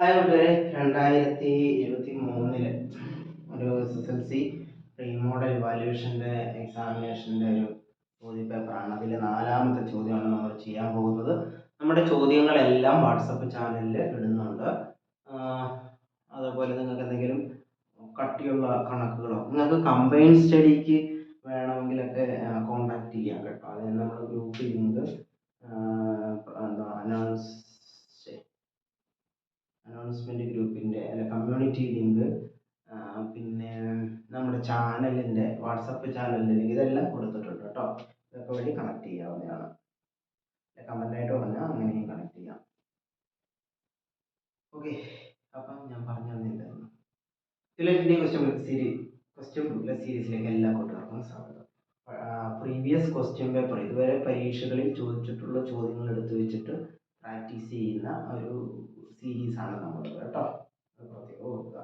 Hi കൂട്ടുകാരെ രണ്ടായിരത്തി ഇരുപത്തി മൂന്നിൽ ഒരു S S L C pre model വാല്യുവേഷന്റെ എക്സാമിനേഷന്റെ ഒരു ചോദ്യ പേപ്പറാണ് അതിലെ നാലാമത്തെ ചോദ്യമാണ് നമ്മൾ ചെയ്യാൻ പോകുന്നത്. നമ്മുടെ ചോദ്യങ്ങളെല്ലാം വാട്സപ്പ് ചാനലിൽ ഇടുന്നുണ്ട്. അതേപോലെ നിങ്ങൾക്ക് എന്തെങ്കിലും കട്ടിയുള്ള കണക്കുകളോ നിങ്ങൾക്ക് കമ്പൈൻ സ്റ്റഡിക്ക് വേണമെങ്കിലൊക്കെ കോണ്ടാക്ട് ചെയ്യാം കേട്ടോ. അതിന് നമ്മൾ ഗ്രൂപ്പ് ലിങ്ക് എന്താ അനൗൺസ് അനൗൺസ്മെന്റ് ഗ്രൂപ്പിന്റെ അല്ല കമ്മ്യൂണിറ്റി ലിങ്ക് പിന്നെ നമ്മുടെ ചാനലിന്റെ വാട്സപ്പ് ചാനലിന്റെ ലിങ്ക് ഇതെല്ലാം കൊടുത്തിട്ടുണ്ട് കേട്ടോ. ഇതൊക്കെ വഴി കണക്ട് ചെയ്യാവുന്നതാണ്. കമന്റായിട്ട് പറഞ്ഞാൽ അങ്ങനെയും കണക്ട് ചെയ്യാം. ഓക്കെ അപ്പം ഞാൻ പറഞ്ഞു തന്നില്ലായിരുന്നു ഇതിലെ ക്വസ്റ്റ്യൻ സീരീസ് ക്വസ്റ്റ്യൻ സീരീസിലേക്ക് എല്ലാ കൂട്ടുകാർക്കും സ്വാഗതം. പ്രീവിയസ് ക്വസ്റ്റ്യൻ പേപ്പർ ഇതുവരെ പരീക്ഷകളിൽ ചോദിച്ചിട്ടുള്ള ചോദ്യങ്ങൾ എടുത്തു വെച്ചിട്ട് പ്രാക്ടീസ് ചെയ്യുന്ന ഒരു സീരീസാണ് നമ്മൾ കേട്ടോ. അത് പ്രത്യേകം ഓർക്കുക.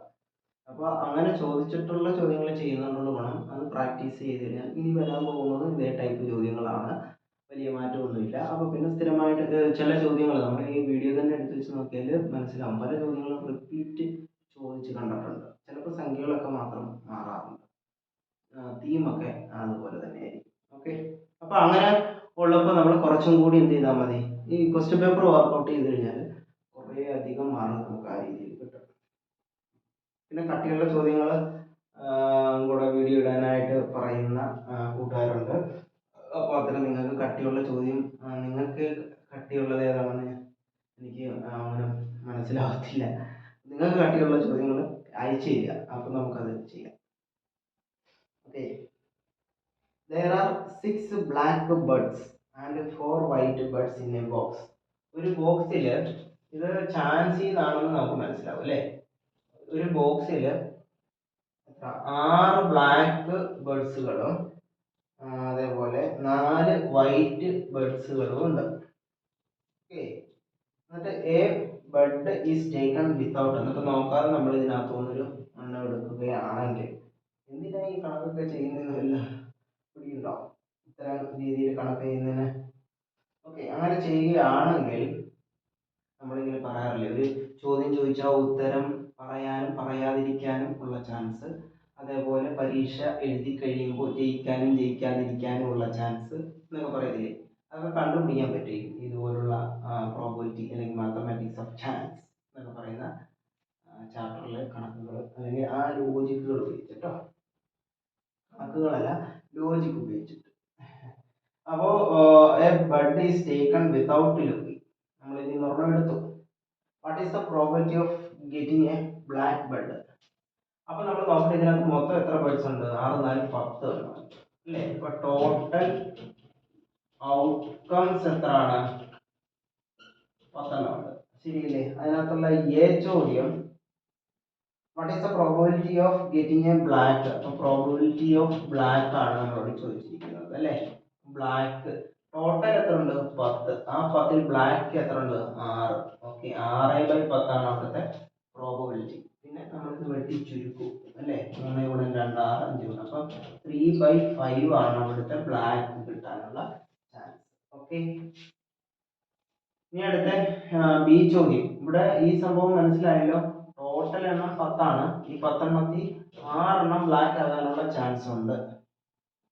അപ്പോൾ അങ്ങനെ ചോദിച്ചിട്ടുള്ള ചോദ്യങ്ങൾ ചെയ്യുന്നതുകൊണ്ട് ഗുണം അത് പ്രാക്ടീസ് ചെയ്ത് കഴിഞ്ഞാൽ ഇനി വരാൻ പോകുന്നത് ഇതേ ടൈപ്പ് ചോദ്യങ്ങളാണ്. വലിയ മാറ്റമൊന്നുമില്ല. അപ്പോൾ പിന്നെ സ്ഥിരമായിട്ട് ചില ചോദ്യങ്ങൾ നമ്മൾ ഈ വീഡിയോ തന്നെ എടുത്ത് വെച്ച് നോക്കിയാൽ മനസ്സിലാവും പല ചോദ്യങ്ങളും റിപ്പീറ്റ് ചോദിച്ച് കണ്ടിട്ടുണ്ട്. ചിലപ്പോൾ സംഖ്യകളൊക്കെ മാത്രം മാറാറുണ്ട്. തീമൊക്കെ അതുപോലെ തന്നെ ആയിരിക്കും ഓക്കെ അപ്പോൾ അങ്ങനെ ഉള്ളപ്പോൾ നമ്മൾ കുറച്ചും കൂടി എന്ത് ചെയ്താൽ മതി? ഈ ക്വസ്റ്റ്യൻ പേപ്പർ വർക്കൗട്ട് ചെയ്ത് കഴിഞ്ഞാൽ കുറേ അധികം മാർക്ക് നമുക്ക് ആ രീതിയിൽ കിട്ടും. പിന്നെ കട്ടിയുള്ള ചോദ്യങ്ങൾ കൂടെ വീഡിയോ ഇടാനായിട്ട് പറയുന്ന കൂട്ടുകാരുണ്ട്. അപ്പോൾ അത്തരം നിങ്ങൾക്ക് കട്ടിയുള്ള ചോദ്യം നിങ്ങൾക്ക് കട്ടിയുള്ളത് ഏതാണെന്ന് എനിക്ക് അങ്ങനെ മനസ്സിലാവത്തില്ല. നിങ്ങൾക്ക് കട്ടിയുള്ള ചോദ്യങ്ങൾ അയച്ചു തരിക. അപ്പോൾ നമുക്കത് ചെയ്യാം. Okay there are six black birds and four white birds in a box ഒരു ബോക്സിൽ ഇത് ചാൻസി എന്നാണെന്ന് നമുക്ക് മനസ്സിലാവും അല്ലേ? ഒരു ബോക്സിൽ ആറ് ബ്ലാക്ക് ബേർഡ്സുകളും അതേപോലെ നാല് വൈറ്റ് ബേർഡ്സുകളും ഉണ്ട്. ഓക്കെ എന്നിട്ട് a bird is taken without എന്നിട്ട് നോക്കാതെ നമ്മൾ ഇതിനകത്തുനിന്നൊരു എണ്ണം എടുക്കുകയാണെങ്കിൽ എന്തിനാ ഈ കണക്കൊക്കെ ചെയ്യുന്നതെന്നല്ല വല്ല പിടിയുണ്ടോ? ഇത്തരം രീതിയിൽ കണക്ക് ചെയ്യുന്നതിന്. ഓക്കെ അങ്ങനെ ചെയ്യുകയാണെങ്കിൽ നമ്മളിങ്ങനെ പറയാറില്ലേ ഒരു ചോദ്യം ചോദിച്ചാൽ ഉത്തരം പറയാനും പറയാതിരിക്കാനും ഉള്ള ചാൻസ് അതേപോലെ പരീക്ഷ എഴുതി കഴിയുമ്പോൾ ജയിക്കാനും ജയിക്കാതിരിക്കാനും ഉള്ള ചാൻസ് എന്നൊക്കെ പറയത്തില്ലേ. അതൊക്കെ കണ്ടുപിടിക്കാൻ പറ്റും ഇതുപോലുള്ള പ്രോബിലിറ്റി അല്ലെങ്കിൽ മാത്തമാറ്റിക്സ് ഓഫ് ചാൻസ് എന്നൊക്കെ പറയുന്ന ചാപ്റ്ററിലെ കണക്കുകൾ അല്ലെങ്കിൽ ആ ലോജിക്കുകൾ ഉപയോഗിച്ചിട്ടോ കണക്കുകളല്ല ലോജിക് ഉപയോഗിച്ചിട്ട് അപ്പോൾ a bird is taken without looking നമ്മൾ ഇതിൽ നിന്ന് എടുത്തു. What is the property of getting a black bird അപ്പോൾ നമ്മൾ നോക്കട്ടെ ഇതിനകത്ത് മൊത്തം എത്ര ബഡ്സ് ഉണ്ട്? ആറ് നാല് പത്ത് അല്ലേ? ഇപ്പൊ ടോട്ടൽ ഔട്ട്കംസ് എത്രയാണ്? പത്തെണ്ണം ഉണ്ട്. ശരിയല്ലേ? അതിനകത്തുള്ള എ ചോദ്യം what is the probability of getting a black അപ്പോൾ പ്രോബിലിറ്റി ഓഫ് ബ്ലാക്ക് ആണ് നമ്മളോട് ചോദിച്ചിരിക്കുന്നത് അല്ലേ? ബ്ലാക്ക് ടോട്ടൽ എത്ര ഉണ്ട്? പത്ത്. ആ പത്തിൽ ബ്ലാക്ക് എത്ര ഉണ്ട്? ആറ്. ഓക്കെ ആറ് ബൈ പത്താണ് അവിടുത്തെ പ്രോബിലിറ്റി പിന്നെ നമ്മളിത് വെട്ടി ചുരുക്കും അല്ലേ? മൂന്ന് ഗുണം രണ്ട് ആറ് അഞ്ച് ഗുണം. അപ്പം ത്രീ ബൈ ഫൈവ് ആണ് അവിടുത്തെ ബ്ലാക്ക് കിട്ടാനുള്ള ചാൻസ് ഓക്കെ ഇനി അടുത്ത ബി ചോദ്യം. ഇവിടെ ഈ സംഭവം മനസ്സിലായല്ലോ? ടോട്ടൽ എണ്ണം പത്താണ്. ഈ പത്തെണ്ണത്തിൽ ആറെണ്ണം ബ്ലാക്ക് ആകാനുള്ള ചാൻസ് ഉണ്ട്.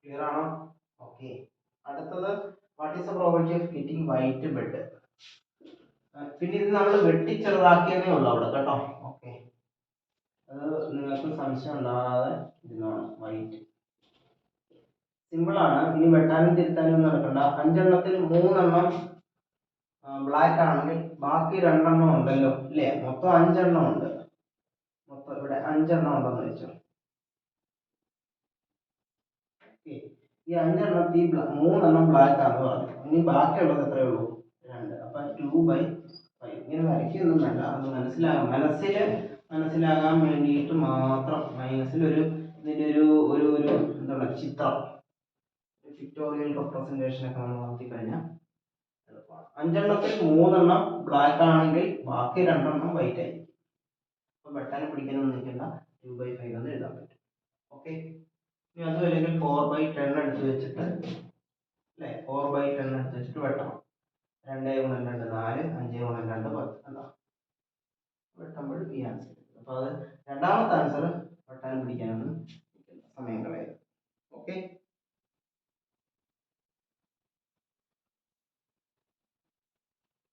ക്ലിയർ ആണോ? ഓക്കെ അടുത്തത് what is the probability of getting white bird പിന്നെ ഇത് നമ്മൾ വെട്ടിച്ചെറുതാക്കിയതേ ഉള്ളൂ അവിടെ കേട്ടോ. ഓക്കെ അത് നിങ്ങൾക്ക് സംശയം ഉണ്ടാകാതെ ഇരുന്നോണം വൈറ്റ് സിമ്പിളാണ് ഇനി വെട്ടാനും തിരുത്താനും ഒന്നും നടക്കണ്ട. അഞ്ചെണ്ണത്തിൽ മൂന്നെണ്ണം ബ്ലാക്ക് ആണെങ്കിൽ ബാക്കി രണ്ടെണ്ണം ഉണ്ടല്ലോ ഇല്ലേ? മൊത്തം അഞ്ചെണ്ണം ഉണ്ട്. മൊത്തം ഇവിടെ അഞ്ചെണ്ണം ഉണ്ടെന്ന് വെച്ചോ. ഈ അഞ്ചെണ്ണം ബ്ല- മൂന്നെണ്ണം ബ്ലാക്ക് ആണെന്ന് പറഞ്ഞു. ഇനി ബാക്കിയുള്ളത് എത്രയേ ഉള്ളൂ? രണ്ട്. അപ്പൊ ടു ബൈ ഫൈവ് ഇങ്ങനെ വരയ്ക്കൊന്നും വേണ്ട അത് മനസ്സിലാകാം. മനസ്സിൽ മനസ്സിലാകാൻ വേണ്ടിയിട്ട് മാത്രം മൈനസിൽ ഒരു ഇതിന്റെ ഒരു ഒരു ഒരു എന്താണ് ചിത്രം. പിക്ടോറിയൽ റെപ്രസെന്റേഷൻ ഒക്കെ നമ്മൾ നടത്തി കഴിഞ്ഞാൽ അഞ്ചെണ്ണത്തിൽ മൂന്നെണ്ണം ബ്ലാക്ക് ആണെങ്കിൽ ബാക്കി രണ്ടെണ്ണം വൈറ്റ് ആയിരിക്കും. അപ്പോൾ വെട്ടാനും പിടിക്കാനൊന്നും നിൽക്കേണ്ട. ടു ബൈ ഫൈവ് എന്ന് എഴുതാൻ പറ്റും. ഓക്കെ ഇനി അതും അല്ലെങ്കിൽ ഫോർ ബൈ ടെൻ എടുത്ത് വെച്ചിട്ട് അല്ലേ? ഫോർ ബൈ ടെൻ എടുത്ത് വെച്ചിട്ട് വെട്ടണം. രണ്ട് ഗുണം രണ്ട് നാല് അഞ്ച് ഗുണം രണ്ട് പത്ത്. അല്ല വെട്ടുമ്പോൾ ഈ ആൻസർ അപ്പോൾ അത് രണ്ടാമത്തെ